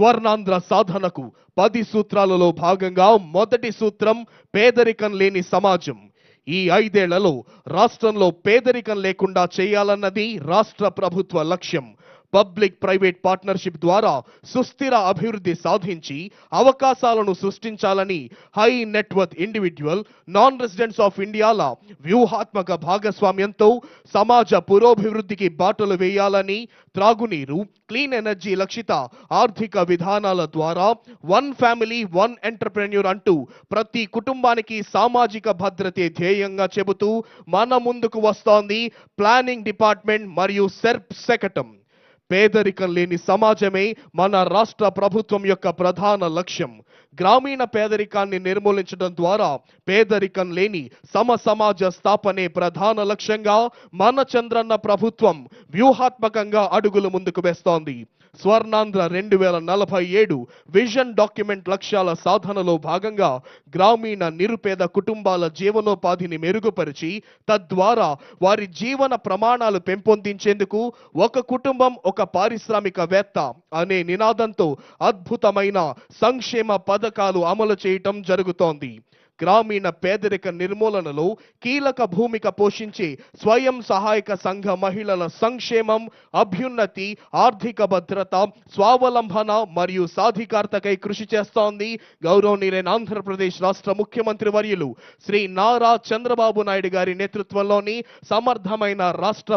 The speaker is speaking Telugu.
స్వర్ణాంధ్ర సాధనకు పది సూత్రాలలో భాగంగా మొదటి సూత్రం పేదరికం లేని సమాజం. ఈ ఐదేళ్ళలో రాష్ట్రంలో పేదరికం లేకుండా చేయాలన్నది రాష్ట్ర ప్రభుత్వ లక్ష్యం. పబ్లిక్ ప్రైవేట్ పార్ట్నర్షిప్ ద్వారా సుస్థిర అభివృద్ధి సాధించి అవకాశాలను సృష్టించాలని high net worth individual non residents of ఇండియాల వ్యూహాత్మక భాగస్వామ్యంతో సమాజ పురోభివృద్ధికి బాటలు వేయాలని త్రాగునీరు క్లీన్ ఎనర్జీ లక్షిత ఆర్థిక విధానాల ద్వారా వన్ ఫ్యామిలీ వన్ ఎంటర్ప్రెన్యూర్ అంటూ ప్రతి కుటుంబానికి సామాజిక భద్రతే ధ్యేయంగా చెబుతూ మన ముందుకు వస్తోంది ప్లానింగ్ డిపార్ట్మెంట్ మరియు సెర్ప్ శకటం. పేదరికం లేని సమాజమే మన రాష్ట్ర ప్రభుత్వం యొక్క ప్రధాన లక్ష్యం. గ్రామీణ పేదరికాన్ని నిర్మూలించడం ద్వారా పేదరికం లేని సమ సమాజ స్థాపనే ప్రధాన లక్ష్యంగా మన చంద్రన్న ప్రభుత్వం వ్యూహాత్మకంగా అడుగులు ముందుకు వేస్తోంది. స్వర్ణాంధ్ర రెండు వేల నలభై ఏడు విజన్ డాక్యుమెంట్ లక్ష్యాల సాధనలో భాగంగా గ్రామీణ నిరుపేద కుటుంబాల జీవనోపాధిని మెరుగుపరిచి తద్వారా వారి జీవన ప్రమాణాలు పెంపొందించేందుకు ఒక కుటుంబం ఒక పారిశ్రామికవేత్త అనే నినాదంతో అద్భుతమైన సంక్షేమ పథకాలు అమలు చేయటం జరుగుతోంది. గ్రామీణ పేదరిక నిర్మూలనలో కీలక భూమిక పోషించే స్వయం సహాయక సంఘ మహిళల సంక్షేమం అభ్యున్నతి ఆర్థిక భద్రత స్వావలంబన మరియు సాధికారతకై కృషి చేస్తోంది. గౌరవనీయులైన ఆంధ్రప్రదేశ్ రాష్ట్ర ముఖ్యమంత్రి వర్యులు శ్రీ నారా చంద్రబాబు నాయుడు గారి నేతృత్వంలోని సమర్థమైన రాష్ట్ర